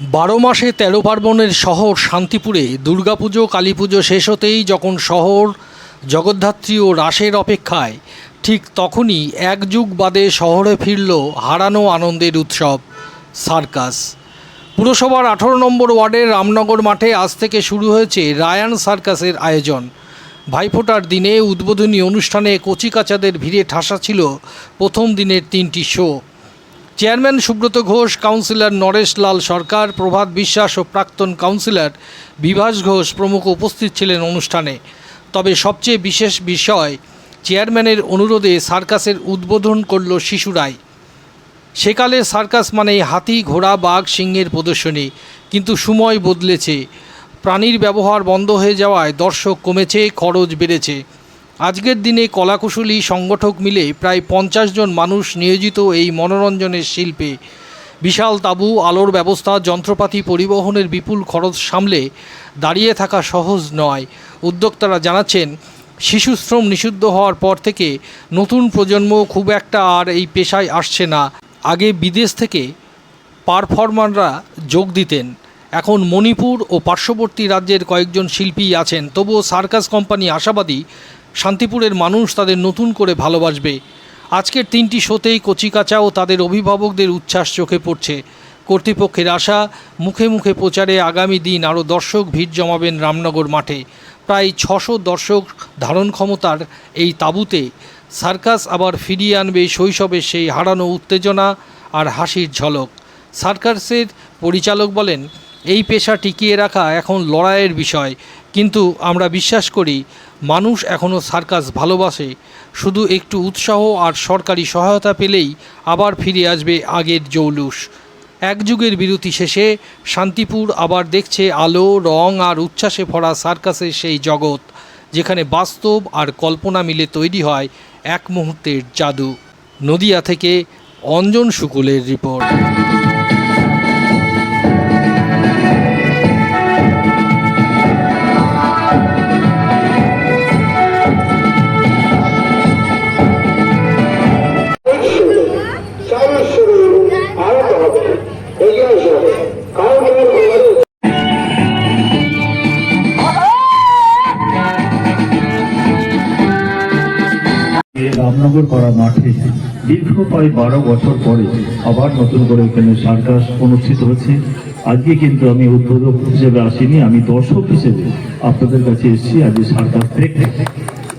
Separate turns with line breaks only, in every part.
বারো মাসে তেরো পার্বণের শহর শান্তিপুরে, দুর্গাপুজো, কালীপুজো শেষ হতেই যখন শহর জগদ্ধাত্রী ও রাসের অপেক্ষায়, ঠিক তখনই এক যুগ বাদে শহরে ফিরল হারানো আনন্দের উৎসব, সার্কাস। পুরসভার আঠারো নম্বর ওয়ার্ডের রামনগর মাঠে আজ থেকে শুরু হয়েছে রায়ান সার্কাসের আয়োজন। ভাইফোঁটার দিনে উদ্বোধনী অনুষ্ঠানে কচিকাচাদের ভিড়ে ঠাসা ছিল প্রথম দিনের তিনটি show. Chairman Subrata Ghosh, councillor Naresh Lal Sarkar, Prabhat Biswas ও প্রাক্তন কাউন্সিলর বিভাস ঘোষ প্রমুখ উপস্থিত ছিলেন অনুষ্ঠানে। তবে সবচেয়ে বিশেষ বিষয়, চেয়ারম্যানের অনুরোধে সার্কাসের উদ্বোধন করল শিশুরাই। সেকালে সার্কাস মানে হাতি, ঘোড়া, বাঘ, সিংহের প্রদর্শনী। কিন্তু সময় বদলেছে। প্রাণীর ব্যবহার বন্ধ হয়ে যাওয়ায় দর্শক কমেছে, খরচ বেড়েছে। আজকের দিনে কলাকুশলী সংগঠক মিলে প্রায় পঞ্চাশ জন মানুষ নিয়োজিত এই মনোরঞ্জনের শিল্পে। বিশাল তাঁবু, আলোর ব্যবস্থা, যন্ত্রপাতি পরিবহনের বিপুল খরচ সামলে দাঁড়িয়ে থাকা সহজ নয়। উদ্যোক্তারা জানাচ্ছেন, শিশু শ্রম নিষিদ্ধ হওয়ার পর থেকে নতুন প্রজন্ম খুব একটা আর এই পেশায় আসছে না। আগে বিদেশ থেকে পারফর্মাররা যোগ দিতেন। এখন মণিপুর ও পার্শ্ববর্তী রাজ্যের কয়েকজন শিল্পী আছেন। তবুও সার্কাস কোম্পানি আশাবাদী শান্তিপুরের মানুষ তাদের নতুন করে ভালোবাসবে। আজকের তিনটি শোতেই কচিকাচা ও তাদের অভিভাবকদের উচ্ছ্বাস চোখে পড়ছে। কর্তৃপক্ষের আশা, মুখে মুখে প্রচারে আগামী দিন আরও দর্শক ভিড় জমাবেন রামনগর মাঠে। প্রায় ছশো দর্শক ধারণ ক্ষমতার এই তাঁবুতে। সার্কাস আবার ফিরিয়ে আনবে শৈশবের সেই হারানো উত্তেজনা আর হাসির ঝলক। সার্কাসের পরিচালক বলেন, এই পেশা টিকিয়ে রাখা এখন লড়াইয়ের বিষয়। কিন্তু আমরা বিশ্বাস করি মানুষ এখনও সার্কাস ভালোবাসে। শুধু একটু উৎসাহ আর সরকারি সহায়তা পেলেই আবার ফিরে আসবে আগের জৌলুস। এক যুগের বিরতি শেষে শান্তিপুর আবার দেখছে আলো, রং আর উচ্ছ্বাসে ভরা সার্কাসের সেই জগৎ, যেখানে বাস্তব আর কল্পনা মিলে তৈরি হয় এক মুহূর্তের জাদু। নদিয়া থেকে অঞ্জন শুকুলের রিপোর্ট।
রামনগর করা মাঠে দীর্ঘ প্রায় বারো বছর পরে আবার নতুন করে এখানে সার্কাস অনুষ্ঠিত হচ্ছে। আজকে কিন্তু আমি উদ্বোধক হিসেবে আসিনি, আমি দর্শক হিসেবে আপনাদের কাছে এসেছি আজকে সার্কাস দেখতে।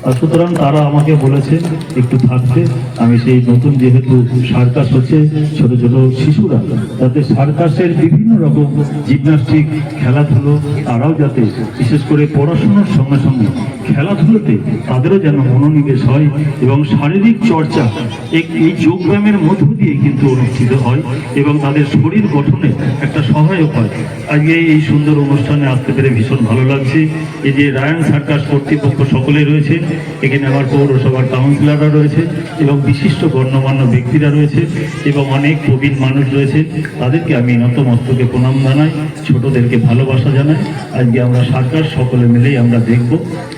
আর সুতরাং তারা আমাকে বলেছে, একটু থাকতে, আমি সেই নতুন যেহেতু সার্কাস হচ্ছে, ছোট ছোট শিশুরা, যাতে সার্কাসের বিভিন্ন রকম জিমনাস্টিক, খেলাধুলো, তারাও যাতে বিশেষ করে পড়াশোনার সঙ্গে সঙ্গে খেলাধুলোতে তাদেরও যেন মনোনিবেশ হয় এবং শারীরিক চর্চা এই- যোগব্যায়ামের মধ্য দিয়ে কিন্তু অনুষ্ঠিত হয় এবং তাদের শরীর গঠনে একটা সহায়ক হয়। আজকে এই সুন্দর অনুষ্ঠানে আসতে পেরে ভীষণ ভালো লাগছে। এই যে রায়ান সার্কাস কর্তৃপক্ষ সকলে রয়েছে, এখানে আমার পৌরসভার কাউন্সিলররা রয়েছে এবং বিশিষ্ট গণ্যমান্য ব্যক্তিরা রয়েছে এবং অনেক প্রবীণ মানুষ রয়েছে। তাদেরকে আমি নতমস্তকে প্রণাম জানাই, ছোটদেরকে ভালোবাসা জানাই। আজকে আমরা সরকার সকলে মিলেই আমরা দেখব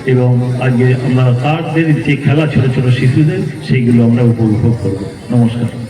এবং আজকে আমরা তাদের যে খেলা ছোট ছোট শিশুদের, সেইগুলো আমরা উপভোগ করব। নমস্কার।